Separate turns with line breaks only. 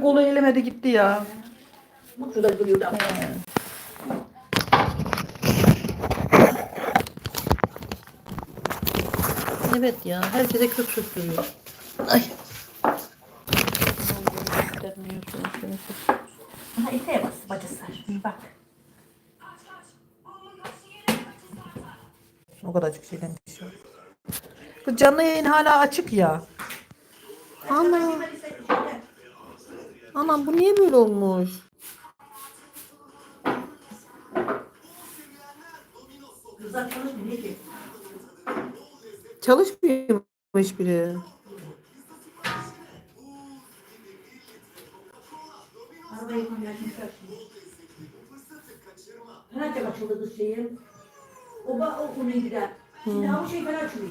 kolu elemedi gitti ya.
Mutlu da duruyor da.
Evet ya herkese kök. Ay.
Aha eteğe bas bacısı. Bak.
O kadarcık şeyden düşüyor. Bu canlı yayın hala açık ya. Ana. Anam bu niye böyle olmuş?
Kızlar çalışmıyor ne ki?
Çalışmıyor hiçbiri.
Arabayı koyuyorsun. Nerede açıldı şeyim? O bak o konuyu gider. Şimdi bu şey falan açılıyor.